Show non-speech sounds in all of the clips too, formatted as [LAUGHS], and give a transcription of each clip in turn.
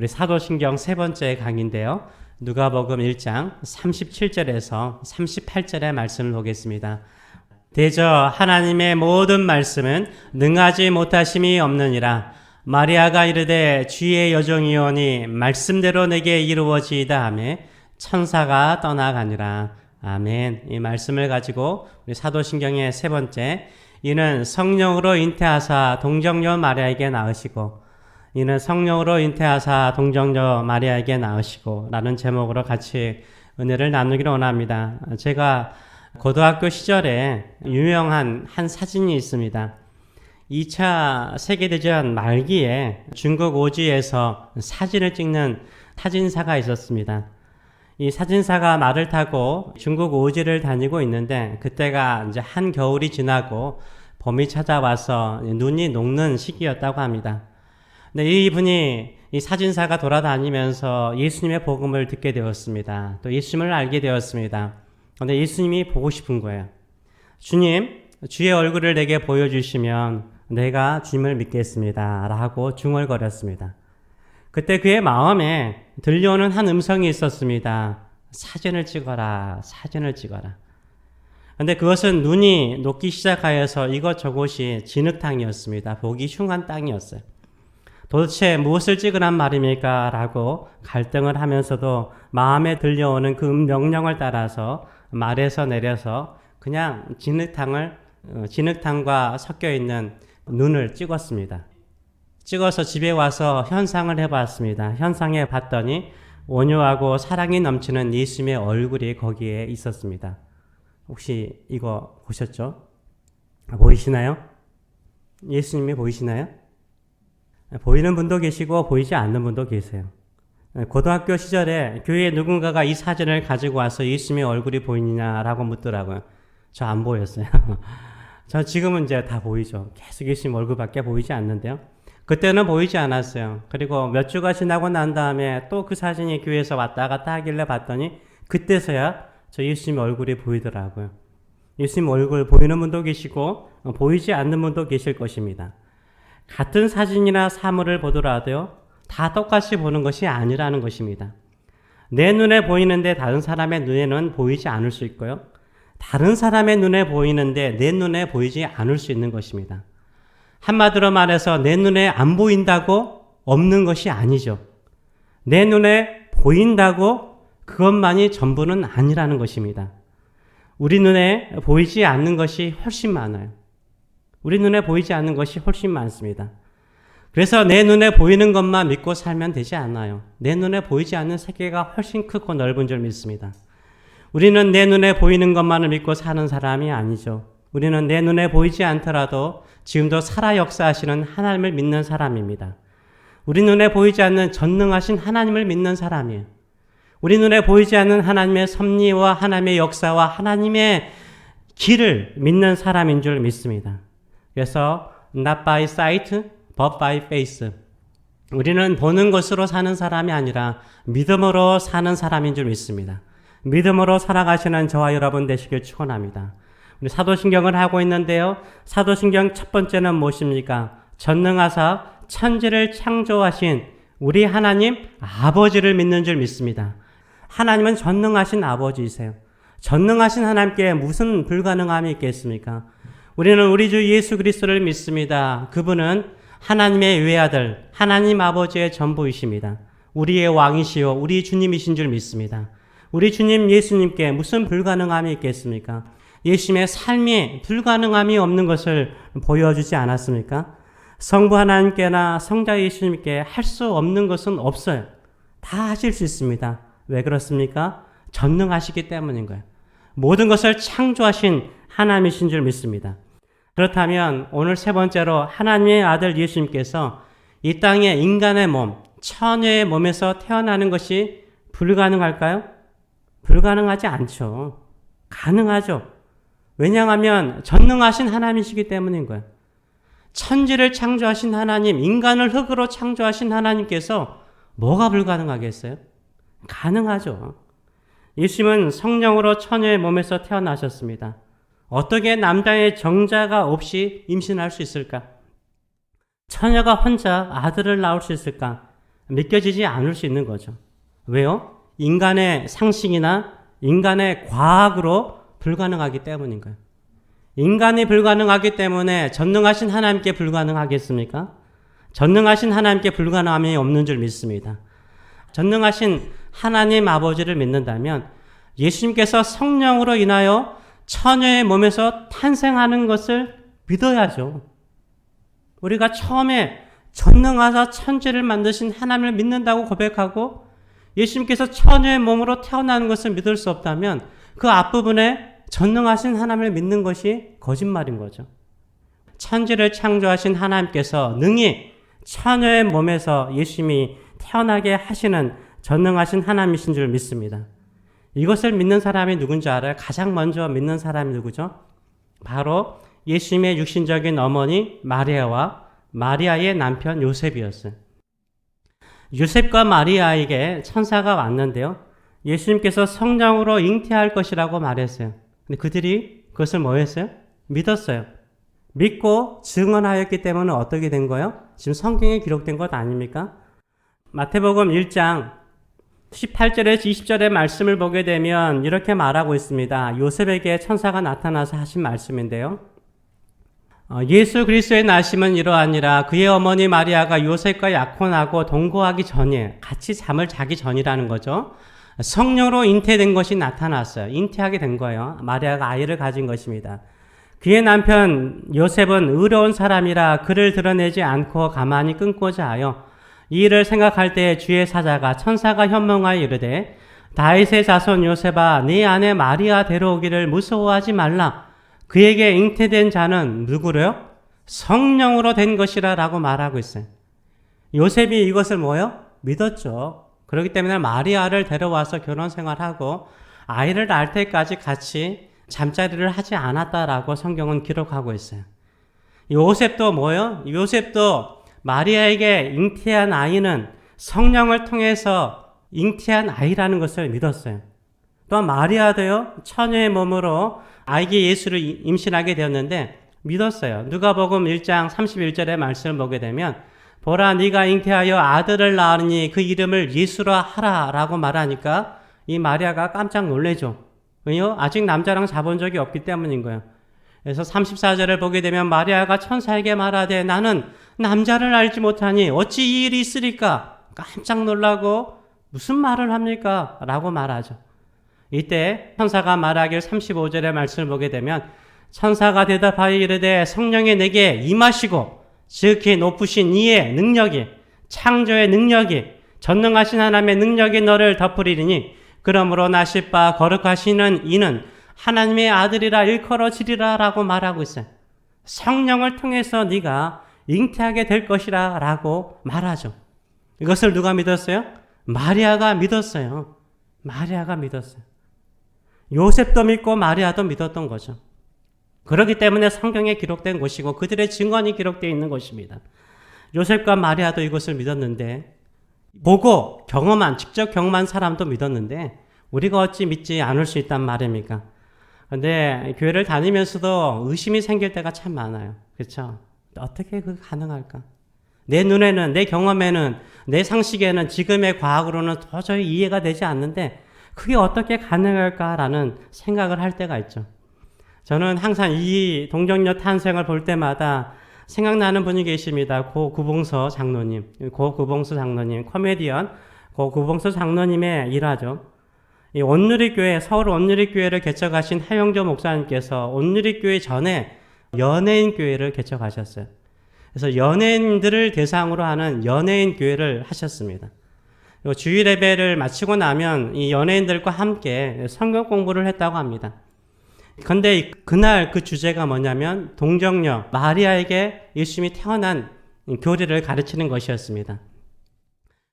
우리 사도신경 세 번째 강인데요. 누가복음 1장 37절에서 38절의 말씀을 보겠습니다. 대저 하나님의 모든 말씀은 능하지 못하심이 없느니라. 마리아가 이르되 주의 여종이오니 말씀대로 내게 이루어지이다 하며 천사가 떠나가니라. 아멘. 이 말씀을 가지고 우리 사도신경의 세 번째 이는 성령으로 잉태하사 동정녀 마리아에게 낳으시고 이는 성령으로 잉태하사 동정녀 마리아에게 낳으시고 라는 제목으로 같이 은혜를 나누기를 원합니다. 제가 고등학교 시절에 유명한 한 사진이 있습니다. 2차 세계대전 말기에 중국 오지에서 사진을 찍는 사진사가 있었습니다. 이 사진사가 말을 타고 중국 오지를 다니고 있는데 그때가 이제 한 겨울이 지나고 봄이 찾아와서 눈이 녹는 시기였다고 합니다. 근데 이분이 이 사진사가 돌아다니면서 예수님의 복음을 듣게 되었습니다. 또 예수님을 알게 되었습니다. 근데 예수님이 보고 싶은 거예요. 주님, 주의 얼굴을 내게 보여주시면 내가 주님을 믿겠습니다. 라고 중얼거렸습니다. 그때 그의 마음에 들려오는 한 음성이 있었습니다. 사진을 찍어라, 사진을 찍어라. 근데 그것은 눈이 녹기 시작하여서 이것저것이 진흙탕이었습니다. 보기 흉한 땅이었어요. 도대체 무엇을 찍으란 말입니까? 라고 갈등을 하면서도 마음에 들려오는 그 명령을 따라서 말에서 내려서 그냥 진흙탕을, 어, 진흙탕과 섞여 있는 눈을 찍었습니다. 찍어서 집에 와서 현상을 해봤습니다. 현상에 봤더니 온유하고 사랑이 넘치는 예수님의 얼굴이 거기에 있었습니다. 혹시 이거 보셨죠? 보이시나요? 예수님이 보이시나요? 보이는 분도 계시고 보이지 않는 분도 계세요. 고등학교 시절에 교회에 누군가가 이 사진을 가지고 와서 예수님의 얼굴이 보이느냐라고 묻더라고요. 저 안 보였어요. [LAUGHS] 저 지금은 이제 다 보이죠. 계속 예수님 얼굴밖에 보이지 않는데요. 그때는 보이지 않았어요. 그리고 몇 주가 지나고 난 다음에 또 그 사진이 교회에서 왔다 갔다 하길래 봤더니 그때서야 저 예수님 얼굴이 보이더라고요. 예수님 얼굴 보이는 분도 계시고 보이지 않는 분도 계실 것입니다. 같은 사진이나 사물을 보더라도요, 다 똑같이 보는 것이 아니라는 것입니다. 내 눈에 보이는데 다른 사람의 눈에는 보이지 않을 수 있고요. 다른 사람의 눈에 보이는데 내 눈에 보이지 않을 수 있는 것입니다. 한마디로 말해서 내 눈에 안 보인다고 없는 것이 아니죠. 내 눈에 보인다고 그것만이 전부는 아니라는 것입니다. 우리 눈에 보이지 않는 것이 훨씬 많아요. 우리 눈에 보이지 않는 것이 훨씬 많습니다. 그래서 내 눈에 보이는 것만 믿고 살면 되지 않아요. 내 눈에 보이지 않는 세계가 훨씬 크고 넓은 줄 믿습니다. 우리는 내 눈에 보이는 것만을 믿고 사는 사람이 아니죠. 우리는 내 눈에 보이지 않더라도 지금도 살아 역사하시는 하나님을 믿는 사람입니다. 우리 눈에 보이지 않는 전능하신 하나님을 믿는 사람이에요. 우리 눈에 보이지 않는 하나님의 섭리와 하나님의 역사와 하나님의 길을 믿는 사람인 줄 믿습니다. 그래서 not by sight, but by faith. 우리는 보는 것으로 사는 사람이 아니라 믿음으로 사는 사람인 줄 믿습니다. 믿음으로 살아가시는 저와 여러분 되시길 축원합니다. 우리 사도신경을 하고 있는데요. 사도신경 첫 번째는 무엇입니까? 전능하사 천지를 창조하신 우리 하나님 아버지를 믿는 줄 믿습니다. 하나님은 전능하신 아버지이세요. 전능하신 하나님께 무슨 불가능함이 있겠습니까? 우리는 우리 주 예수 그리스도를 믿습니다. 그분은 하나님의 외아들, 하나님 아버지의 전부이십니다. 우리의 왕이시요, 우리 주님이신 줄 믿습니다. 우리 주님 예수님께 무슨 불가능함이 있겠습니까? 예수님의 삶이 불가능함이 없는 것을 보여주지 않았습니까? 성부 하나님께나 성자 예수님께 할 수 없는 것은 없어요. 다 하실 수 있습니다. 왜 그렇습니까? 전능하시기 때문인 거예요. 모든 것을 창조하신 하나님이신 줄 믿습니다. 그렇다면 오늘 세 번째로 하나님의 아들 예수님께서 이 땅에 인간의 몸, 처녀의 몸에서 태어나는 것이 불가능할까요? 불가능하지 않죠. 가능하죠. 왜냐하면 전능하신 하나님이시기 때문인 거예요. 천지를 창조하신 하나님, 인간을 흙으로 창조하신 하나님께서 뭐가 불가능하겠어요? 가능하죠. 예수님은 성령으로 처녀의 몸에서 태어나셨습니다. 어떻게 남자의 정자가 없이 임신할 수 있을까? 처녀가 혼자 아들을 낳을 수 있을까? 믿겨지지 않을 수 있는 거죠. 왜요? 인간의 상식이나 인간의 과학으로 불가능하기 때문인 거예요. 인간이 불가능하기 때문에 전능하신 하나님께 불가능하겠습니까? 전능하신 하나님께 불가능함이 없는 줄 믿습니다. 전능하신 하나님 아버지를 믿는다면 예수님께서 성령으로 인하여 처녀의 몸에서 탄생하는 것을 믿어야죠. 우리가 처음에 전능하사 천지를 만드신 하나님을 믿는다고 고백하고 예수님께서 처녀의 몸으로 태어나는 것을 믿을 수 없다면 그 앞부분에 전능하신 하나님을 믿는 것이 거짓말인 거죠. 천지를 창조하신 하나님께서 능히 처녀의 몸에서 예수님이 태어나게 하시는 전능하신 하나님이신 줄 믿습니다. 이것을 믿는 사람이 누군지 알아요? 가장 먼저 믿는 사람이 누구죠? 바로 예수님의 육신적인 어머니 마리아와 마리아의 남편 요셉이었어요. 요셉과 마리아에게 천사가 왔는데요. 예수님께서 성령으로 잉태할 것이라고 말했어요. 근데 그들이 그것을 뭐 했어요? 믿었어요. 믿고 증언하였기 때문에 어떻게 된 거예요? 지금 성경에 기록된 것 아닙니까? 마태복음 1장 18절에서 20절의 말씀을 보게 되면 이렇게 말하고 있습니다. 요셉에게 천사가 나타나서 하신 말씀인데요. 어, 예수 그리스도의 나심은 이러하니라 그의 어머니 마리아가 요셉과 약혼하고 동거하기 전에 같이 잠을 자기 전이라는 거죠. 성령으로 잉태된 것이 나타났어요. 잉태하게 된 거예요. 마리아가 아이를 가진 것입니다. 그의 남편 요셉은 의로운 사람이라 그를 드러내지 않고 가만히 끊고자 하여 이 일을 생각할 때 주의 사자가 천사가 현몽하여 이르되 다윗의 자손 요셉아 네 아내 마리아 데려오기를 무서워하지 말라 그에게 잉태된 자는 누구래요? 성령으로 된 것이라 라고 말하고 있어요. 요셉이 이것을 뭐요? 믿었죠. 그렇기 때문에 마리아를 데려와서 결혼 생활하고 아이를 낳을 때까지 같이 잠자리를 하지 않았다라고 성경은 기록하고 있어요. 요셉도 뭐요? 요셉도 마리아에게 잉태한 아이는 성령을 통해서 잉태한 아이라는 것을 믿었어요. 또 마리아도요, 처녀의 몸으로 아기 예수를 임신하게 되었는데 믿었어요. 누가복음 1장 31절의 말씀을 보게 되면 보라 네가 잉태하여 아들을 낳으니 그 이름을 예수라 하라라고 말하니까 이 마리아가 깜짝 놀래죠. 왜요? 아직 남자랑 자본 적이 없기 때문인 거예요. 그래서 34절을 보게 되면 마리아가 천사에게 말하되 나는 남자를 알지 못하니 어찌 이 일이 있으리까? 깜짝 놀라고 무슨 말을 합니까? 라고 말하죠. 이때 천사가 말하길 35절의 말씀을 보게 되면 천사가 대답하여 이르되 성령이 내게 임하시고 즉히 높으신 이의 능력이 창조의 능력이 전능하신 하나님의 능력이 너를 덮으리니 그러므로 나실 바 거룩하시는 이는 하나님의 아들이라 일컬어지리라 라고 말하고 있어요. 성령을 통해서 네가 잉태하게 될 것이라 라고 말하죠. 이것을 누가 믿었어요? 마리아가 믿었어요. 마리아가 믿었어요. 요셉도 믿고 마리아도 믿었던 거죠. 그렇기 때문에 성경에 기록된 것이고 그들의 증언이 기록되어 있는 것입니다. 요셉과 마리아도 이것을 믿었는데 보고 경험한 직접 경험한 사람도 믿었는데 우리가 어찌 믿지 않을 수 있단 말입니까? 근데 교회를 다니면서도 의심이 생길 때가 참 많아요. 그렇죠? 어떻게 그 가능할까? 내 눈에는 내 경험에는 내 상식에는 지금의 과학으로는 도저히 이해가 되지 않는데 그게 어떻게 가능할까라는 생각을 할 때가 있죠. 저는 항상 이 동정녀 탄생을 볼 때마다 생각나는 분이 계십니다. 고 구봉서 장로님, 고 구봉서 장로님, 코미디언 고 구봉서 장로님의 일화죠. 이 온누리교회, 서울 온누리교회를 개척하신 하영조 목사님께서 온누리교회 전에 연예인 교회를 개척하셨어요. 그래서 연예인들을 대상으로 하는 연예인 교회를 하셨습니다. 주일 예배를 마치고 나면 이 연예인들과 함께 성경 공부를 했다고 합니다. 근데 그날 그 주제가 뭐냐면 동정녀 마리아에게 예수님이 태어난 교리를 가르치는 것이었습니다.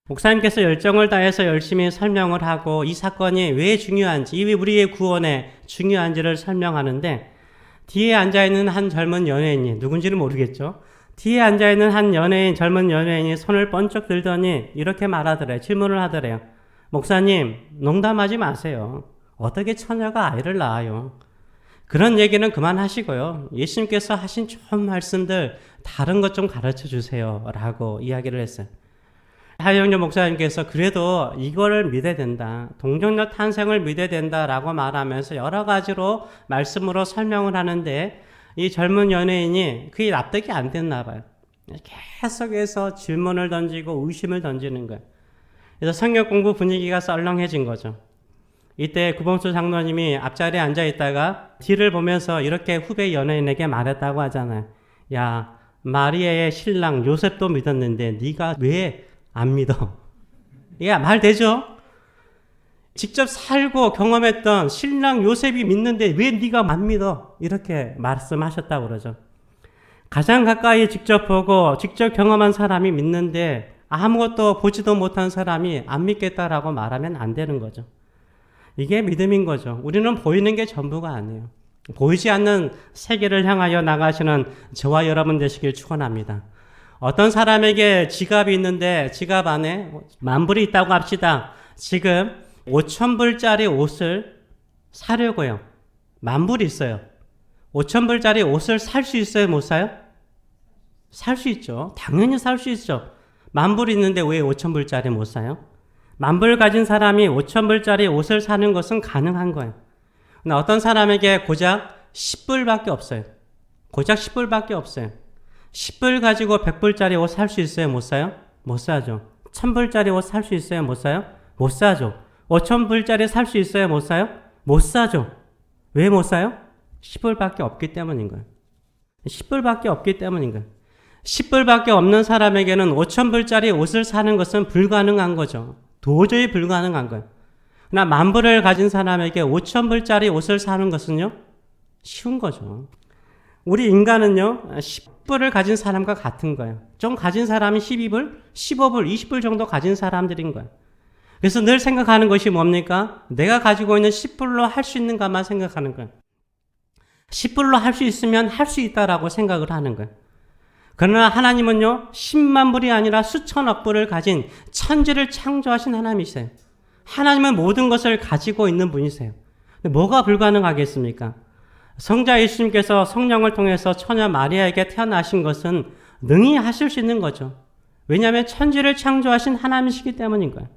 목사님께서 열정을 다해서 열심히 설명을 하고 이 사건이 왜 중요한지, 이 우리의 구원에 중요한지를 설명하는데 뒤에 앉아 있는 한 젊은 연예인이 누군지는 모르겠죠. 뒤에 앉아 있는 한 연예인, 젊은 연예인이 손을 번쩍 들더니 이렇게 말하더래요. 질문을 하더래요. 목사님, 농담하지 마세요. 어떻게 처녀가 아이를 낳아요? 그런 얘기는 그만하시고요. 예수님께서 하신 좋은 말씀들 다른 것 좀 가르쳐 주세요. 라고 이야기를 했어요. 하영조 목사님께서 그래도 이거를 믿어야 된다. 동정녀 탄생을 믿어야 된다라고 말하면서 여러 가지로 말씀으로 설명을 하는데 이 젊은 연예인이 그게 납득이 안 됐나 봐요. 계속해서 질문을 던지고 의심을 던지는 거예요. 그래서 성경 공부 분위기가 썰렁해진 거죠. 이때 구범수 장로님이 앞자리에 앉아 있다가 뒤를 보면서 이렇게 후배 연예인에게 말했다고 하잖아요. 야, 마리아의 신랑 요셉도 믿었는데 네가 왜 안 믿어? 이게 말 되죠? 직접 살고 경험했던 신랑 요셉이 믿는데 왜 네가 안 믿어? 이렇게 말씀하셨다고 그러죠. 가장 가까이 직접 보고 직접 경험한 사람이 믿는데 아무것도 보지도 못한 사람이 안 믿겠다라고 말하면 안 되는 거죠. 이게 믿음인 거죠. 우리는 보이는 게 전부가 아니에요. 보이지 않는 세계를 향하여 나가시는 저와 여러분 되시길 축원합니다. 어떤 사람에게 지갑이 있는데 지갑 안에 만 불이 있다고 합시다. 지금 5천 불짜리 옷을 사려고요. 만 불이 있어요. 5천 불짜리 옷을 살 수 있어요? 못 사요? 살 수 있죠. 당연히 살 수 있죠. 만 불 있는데 왜 5천 불짜리 못 사요? 만 불 가진 사람이 5천 불짜리 옷을 사는 것은 가능한 거예요. 근데 어떤 사람에게 고작 10불밖에 없어요. 고작 10불밖에 없어요. 10불 가지고 100불짜리 옷 살 수 있어요? 못 사요? 못 사죠. 1000불짜리 옷 살 수 있어요? 못 사요? 못 사죠. 5000불짜리 살 수 있어요? 못 사요? 못 사죠. 왜 못 사요? 10불밖에 없기 때문인 거예요. 10불밖에 없기 때문인 거예요. 10불밖에 없는 사람에게는 5천불짜리 옷을 사는 것은 불가능한 거죠. 도저히 불가능한 거예요. 그러나 만불을 가진 사람에게 5천불짜리 옷을 사는 것은요, 쉬운 거죠. 우리 인간은요, 10불을 가진 사람과 같은 거예요. 좀 가진 사람이 12불, 15불, 20불 정도 가진 사람들인 거예요. 그래서 늘 생각하는 것이 뭡니까? 내가 가지고 있는 10불로 할 수 있는가만 생각하는 거예요. 10불로 할 수 있으면 할 수 있다라고 생각을 하는 거예요. 그러나 하나님은요, 10만 불이 아니라 수천억 불을 가진 천지를 창조하신 하나님이세요. 하나님은 모든 것을 가지고 있는 분이세요. 뭐가 불가능하겠습니까? 성자 예수님께서 성령을 통해서 처녀 마리아에게 태어나신 것은 능히 하실 수 있는 거죠. 왜냐하면 천지를 창조하신 하나님이시기 때문인 거예요.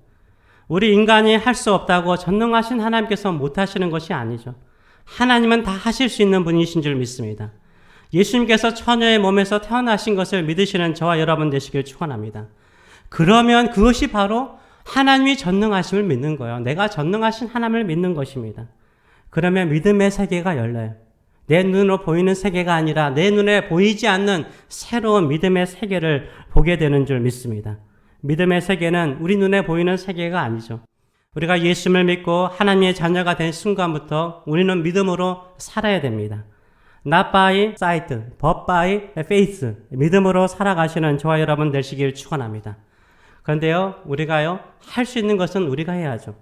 우리 인간이 할 수 없다고 전능하신 하나님께서 못 하시는 것이 아니죠. 하나님은 다 하실 수 있는 분이신 줄 믿습니다. 예수님께서 처녀의 몸에서 태어나신 것을 믿으시는 저와 여러분 되시길 축원합니다. 그러면 그것이 바로 하나님이 전능하심을 믿는 거예요. 내가 전능하신 하나님을 믿는 것입니다. 그러면 믿음의 세계가 열려요. 내 눈으로 보이는 세계가 아니라 내 눈에 보이지 않는 새로운 믿음의 세계를 보게 되는 줄 믿습니다. 믿음의 세계는 우리 눈에 보이는 세계가 아니죠. 우리가 예수를 믿고 하나님의 자녀가 된 순간부터 우리는 믿음으로 살아야 됩니다. not by sight, but by faith. 믿음으로 살아가시는 저와 여러분 되시길 축원합니다. 그런데요, 우리가요, 할 수 있는 것은 우리가 해야죠.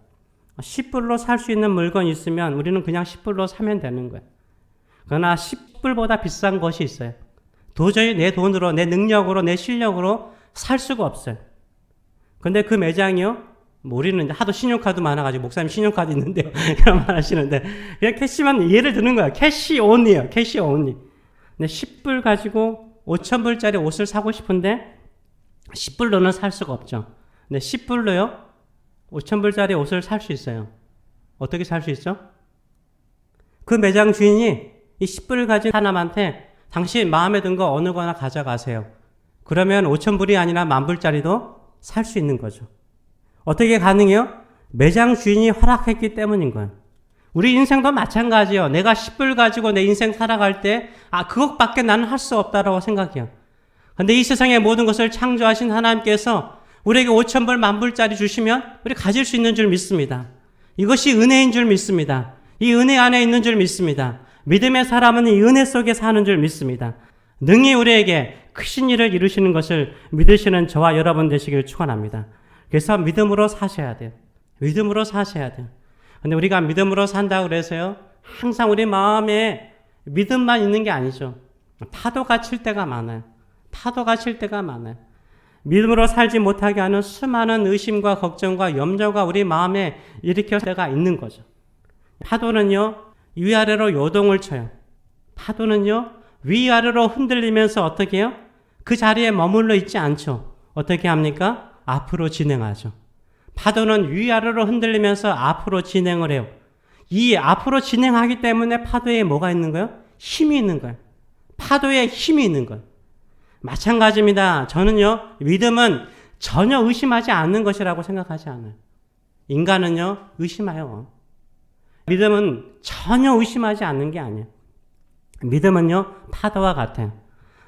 10불로 살 수 있는 물건 있으면 우리는 그냥 10불로 사면 되는 거예요. 그러나 10불보다 비싼 것이 있어요. 도저히 내 돈으로, 내 능력으로, 내 실력으로 살 수가 없어요. 근데 그 매장이요, 뭐 우리는 하도 신용카드 많아가지고 목사님 신용카드 있는데요. [LAUGHS] 이런 말 하시는데 그냥 캐시만 예를 드는 거야. 캐시 온이에요. 캐시 온이. 근데 10불 가지고 5천불짜리 옷을 사고 싶은데 10불로는 살 수가 없죠. 근데 10불로요. 5천불짜리 옷을 살 수 있어요. 어떻게 살 수 있죠? 그 매장 주인이 이 10불을 가진 사람한테 당신 마음에 든 거 어느 거나 가져가세요. 그러면 5천불이 아니라 만불짜리도 살 수 있는 거죠. 어떻게 가능해요? 매장 주인이 허락했기 때문인 거예요. 우리 인생도 마찬가지예요. 내가 10불 가지고 내 인생 살아갈 때, 아, 그것밖에 나는 할 수 없다라고 생각해요. 근데 이 세상의 모든 것을 창조하신 하나님께서 우리에게 5천불, 만불짜리 주시면 우리 가질 수 있는 줄 믿습니다. 이것이 은혜인 줄 믿습니다. 이 은혜 안에 있는 줄 믿습니다. 믿음의 사람은 이 은혜 속에 사는 줄 믿습니다. 능히 우리에게 크신 일을 이루시는 것을 믿으시는 저와 여러분 되시길 축원합니다. 그래서 믿음으로 사셔야 돼요. 믿음으로 사셔야 돼요. 근데 우리가 믿음으로 산다고 그래서요. 항상 우리 마음에 믿음만 있는 게 아니죠. 파도가 칠 때가 많아요. 파도가 칠 때가 많아요. 믿음으로 살지 못하게 하는 수많은 의심과 걱정과 염려가 우리 마음에 일으킬 때가 있는 거죠. 파도는요, 위아래로 요동을 쳐요. 파도는요, 위아래로 흔들리면서 어떻게 해요? 그 자리에 머물러 있지 않죠. 어떻게 합니까? 앞으로 진행하죠. 파도는 위아래로 흔들리면서 앞으로 진행을 해요. 이 앞으로 진행하기 때문에 파도에 뭐가 있는 거예요? 힘이 있는 거예요. 파도에 힘이 있는 거예요. 마찬가지입니다. 저는요, 믿음은 전혀 의심하지 않는 것이라고 생각하지 않아요. 인간은요, 의심해요. 믿음은 전혀 의심하지 않는 게 아니에요. 믿음은요, 파도와 같아요.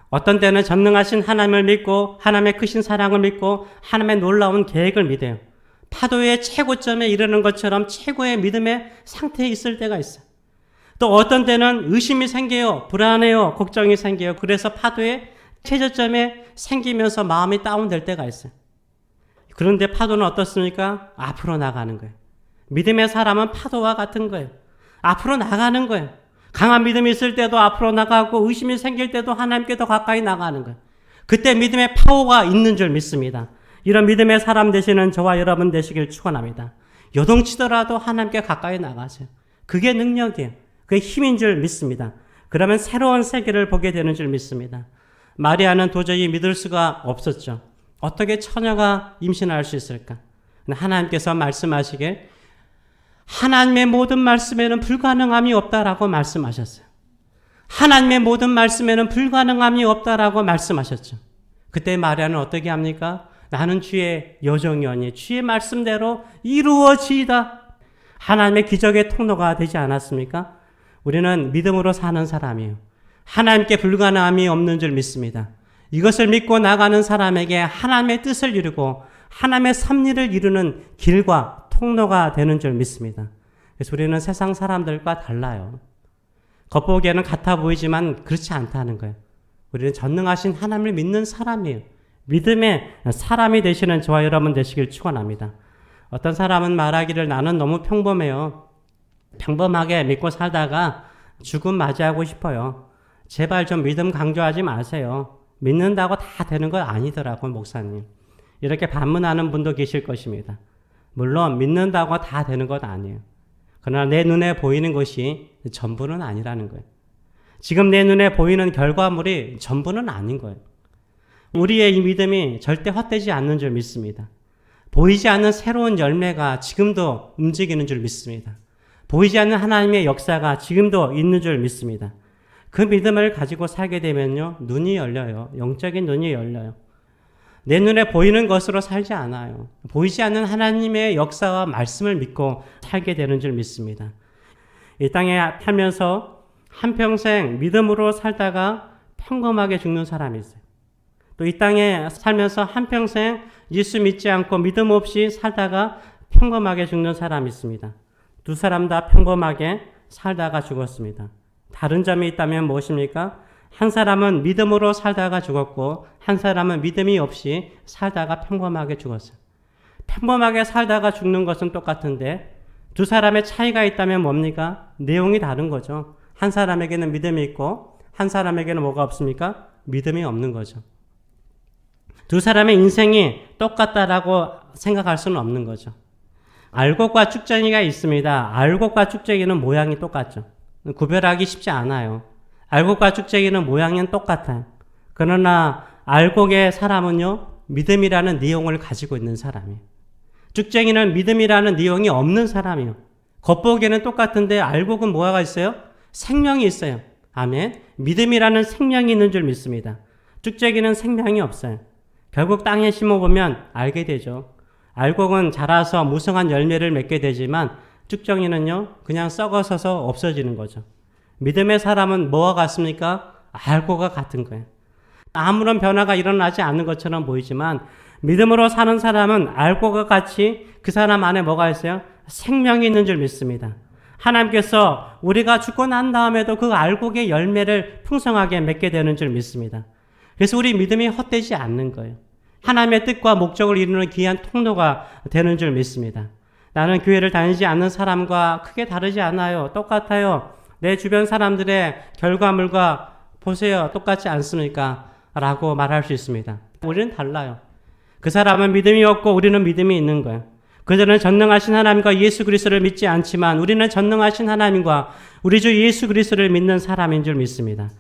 어떤 때는 전능하신 하나님을 믿고, 하나님의 크신 사랑을 믿고, 하나님의 놀라운 계획을 믿어요. 파도의 최고점에 이르는 것처럼 최고의 믿음의 상태에 있을 때가 있어요. 또 어떤 때는 의심이 생겨요. 불안해요. 걱정이 생겨요. 그래서 파도의 최저점에 생기면서 마음이 다운될 때가 있어요. 그런데 파도는 어떻습니까? 앞으로 나가는 거예요. 믿음의 사람은 파도와 같은 거예요. 앞으로 나가는 거예요. 강한 믿음이 있을 때도 앞으로 나가고 의심이 생길 때도 하나님께 더 가까이 나가는 거예요. 그때 믿음의 파워가 있는 줄 믿습니다. 이런 믿음의 사람 되시는 저와 여러분 되시길 축원합니다. 요동치더라도 하나님께 가까이 나가세요. 그게 능력이에요. 그게 힘인 줄 믿습니다. 그러면 새로운 세계를 보게 되는 줄 믿습니다. 마리아는 도저히 믿을 수가 없었죠. 어떻게 처녀가 임신할 수 있을까? 하나님께서 말씀하시길 하나님의 모든 말씀에는 불가능함이 없다라고 말씀하셨어요. 하나님의 모든 말씀에는 불가능함이 없다라고 말씀하셨죠. 그때 마리아는 어떻게 합니까? 나는 주의 여정이오니 주의 말씀대로 이루어지이다. 하나님의 기적의 통로가 되지 않았습니까? 우리는 믿음으로 사는 사람이에요. 하나님께 불가능함이 없는 줄 믿습니다. 이것을 믿고 나가는 사람에게 하나님의 뜻을 이루고 하나님의 섭리를 이루는 길과 통로가 되는 줄 믿습니다. 그래서 우리는 세상 사람들과 달라요. 겉보기에는 같아 보이지만 그렇지 않다는 거예요. 우리는 전능하신 하나님을 믿는 사람이에요. 믿음의 사람이 되시는 저와 여러분 되시길 축원합니다. 어떤 사람은 말하기를 나는 너무 평범해요. 평범하게 믿고 살다가 죽음 맞이하고 싶어요. 제발 좀 믿음 강조하지 마세요. 믿는다고 다 되는 건 아니더라고, 목사님. 이렇게 반문하는 분도 계실 것입니다. 물론 믿는다고 다 되는 것 아니에요. 그러나 내 눈에 보이는 것이 전부는 아니라는 거예요. 지금 내 눈에 보이는 결과물이 전부는 아닌 거예요. 우리의 이 믿음이 절대 헛되지 않는 줄 믿습니다. 보이지 않는 새로운 열매가 지금도 움직이는 줄 믿습니다. 보이지 않는 하나님의 역사가 지금도 있는 줄 믿습니다. 그 믿음을 가지고 살게 되면요, 눈이 열려요. 영적인 눈이 열려요. 내 눈에 보이는 것으로 살지 않아요. 보이지 않는 하나님의 역사와 말씀을 믿고 살게 되는 줄 믿습니다. 이 땅에 살면서 한평생 믿음으로 살다가 평범하게 죽는 사람이 있어요. 또 이 땅에 살면서 한평생 예수 믿지 않고 믿음 없이 살다가 평범하게 죽는 사람이 있습니다. 두 사람 다 평범하게 살다가 죽었습니다. 다른 점이 있다면 무엇입니까? 한 사람은 믿음으로 살다가 죽었고, 한 사람은 믿음이 없이 살다가 평범하게 죽었어요. 평범하게 살다가 죽는 것은 똑같은데, 두 사람의 차이가 있다면 뭡니까? 내용이 다른 거죠. 한 사람에게는 믿음이 있고, 한 사람에게는 뭐가 없습니까? 믿음이 없는 거죠. 두 사람의 인생이 똑같다라고 생각할 수는 없는 거죠. 알곡과 쭉쟁이가 있습니다. 알곡과 쭉쟁이는 모양이 똑같죠. 구별하기 쉽지 않아요. 알곡과 쭉쟁이는 모양은 똑같아요. 그러나 알곡의 사람은요, 믿음이라는 내용을 가지고 있는 사람이에요. 쭉쟁이는 믿음이라는 내용이 없는 사람이에요. 겉보기에는 똑같은데 알곡은 뭐가 있어요? 생명이 있어요. 아멘. 믿음이라는 생명이 있는 줄 믿습니다. 쭉쟁이는 생명이 없어요. 결국 땅에 심어보면 알게 되죠. 알곡은 자라서 무성한 열매를 맺게 되지만 쭉정이는요, 그냥 썩어서서 없어지는 거죠. 믿음의 사람은 뭐와 같습니까? 알고가 같은 거예요. 아무런 변화가 일어나지 않는 것처럼 보이지만 믿음으로 사는 사람은 알고가 같이 그 사람 안에 뭐가 있어요? 생명이 있는 줄 믿습니다. 하나님께서 우리가 죽고 난 다음에도 그 알곡의 열매를 풍성하게 맺게 되는 줄 믿습니다. 그래서 우리 믿음이 헛되지 않는 거예요. 하나님의 뜻과 목적을 이루는 귀한 통로가 되는 줄 믿습니다. 나는 교회를 다니지 않는 사람과 크게 다르지 않아요. 똑같아요. 내 주변 사람들의 결과물과 보세요. 똑같지 않습니까? 라고 말할 수 있습니다. 우리는 달라요. 그 사람은 믿음이 없고 우리는 믿음이 있는 거예요. 그들은 전능하신 하나님과 예수 그리스도를 믿지 않지만 우리는 전능하신 하나님과 우리 주 예수 그리스도를 믿는 사람인 줄 믿습니다.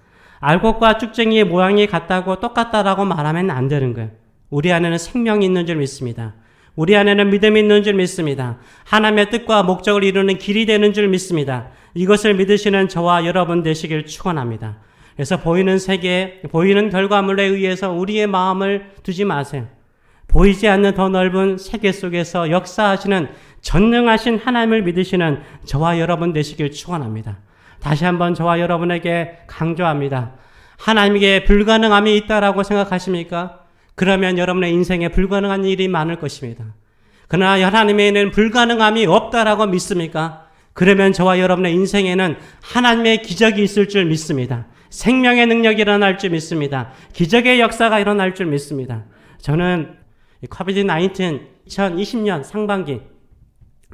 알곡과 쭉쟁이의 모양이 같다고 똑같다라고 말하면 안 되는 거예요. 우리 안에는 생명이 있는 줄 믿습니다. 우리 안에는 믿음이 있는 줄 믿습니다. 하나님의 뜻과 목적을 이루는 길이 되는 줄 믿습니다. 이것을 믿으시는 저와 여러분 되시길 축원합니다. 그래서 보이는 세계, 보이는 결과물에 의해서 우리의 마음을 두지 마세요. 보이지 않는 더 넓은 세계 속에서 역사하시는 전능하신 하나님을 믿으시는 저와 여러분 되시길 축원합니다. 다시 한번 저와 여러분에게 강조합니다. 하나님께 불가능함이 있다라고 생각하십니까? 그러면 여러분의 인생에 불가능한 일이 많을 것입니다. 그러나 하나님에는 불가능함이 없다라고 믿습니까? 그러면 저와 여러분의 인생에는 하나님의 기적이 있을 줄 믿습니다. 생명의 능력이 일어날 줄 믿습니다. 기적의 역사가 일어날 줄 믿습니다. 저는 코비드 19 2020년 상반기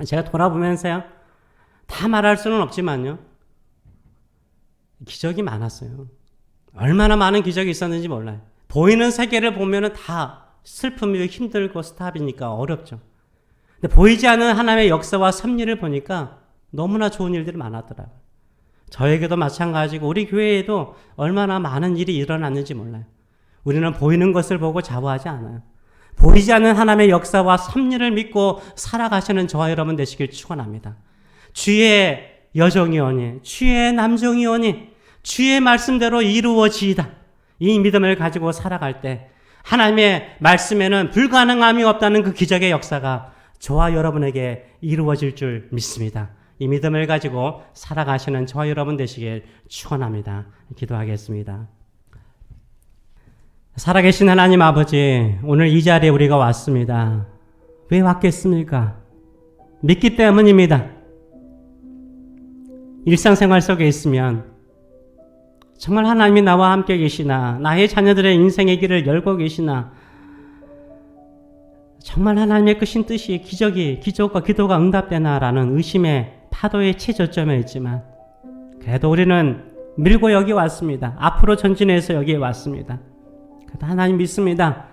제가 돌아보면서요. 다 말할 수는 없지만요. 기적이 많았어요. 얼마나 많은 기적이 있었는지 몰라요. 보이는 세계를 보면은 다 슬픔이고 힘들고 스탑이니까 어렵죠. 근데 보이지 않는 하나님의 역사와 섭리를 보니까 너무나 좋은 일들이 많았더라고요. 저에게도 마찬가지고 우리 교회에도 얼마나 많은 일이 일어났는지 몰라요. 우리는 보이는 것을 보고 자부하지 않아요. 보이지 않는 하나님의 역사와 섭리를 믿고 살아가시는 저와 여러분 되시길 축원합니다. 주의 여정이 오니 주의 남정이 오니 주의 말씀대로 이루어지이다. 이 믿음을 가지고 살아갈 때 하나님의 말씀에는 불가능함이 없다는 그 기적의 역사가 저와 여러분에게 이루어질 줄 믿습니다. 이 믿음을 가지고 살아가시는 저와 여러분 되시길 축원합니다. 기도하겠습니다. 살아계신 하나님 아버지, 오늘 이 자리에 우리가 왔습니다. 왜 왔겠습니까? 믿기 때문입니다. 일상생활 속에 있으면 정말 하나님이 나와 함께 계시나, 나의 자녀들의 인생의 길을 열고 계시나, 정말 하나님의 크신 뜻이 기적이, 기적과 기도가 응답되나라는 의심의 파도의 최저점에 있지만, 그래도 우리는 밀고 여기 왔습니다. 앞으로 전진해서 여기에 왔습니다. 그래도 하나님 믿습니다.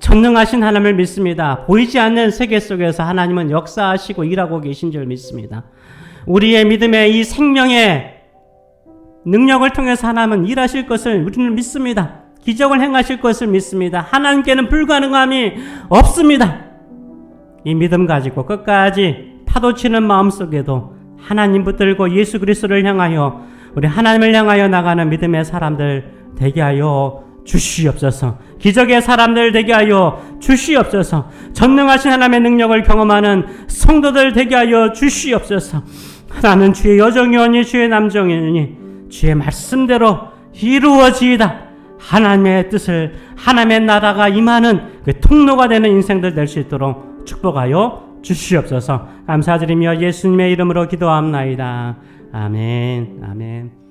전능하신 하나님을 믿습니다. 보이지 않는 세계 속에서 하나님은 역사하시고 일하고 계신 줄 믿습니다. 우리의 믿음의 이 생명의 능력을 통해서 하나님은 일하실 것을 우리는 믿습니다. 기적을 행하실 것을 믿습니다. 하나님께는 불가능함이 없습니다. 이 믿음 가지고 끝까지 파도치는 마음 속에도 하나님 붙들고 예수 그리스도를 향하여 우리 하나님을 향하여 나가는 믿음의 사람들 되게 하여 주시옵소서. 기적의 사람들 되게 하여 주시옵소서. 전능하신 하나님의 능력을 경험하는 성도들 되게 하여 주시옵소서. 나는 주의 여정이오니 주의 남정이오니 주의 말씀대로 이루어지이다. 하나님의 뜻을 하나님의 나라가 임하는 그 통로가 되는 인생들 될 수 있도록 축복하여 주시옵소서. 감사드리며 예수님의 이름으로 기도합나이다. 아멘. 아멘.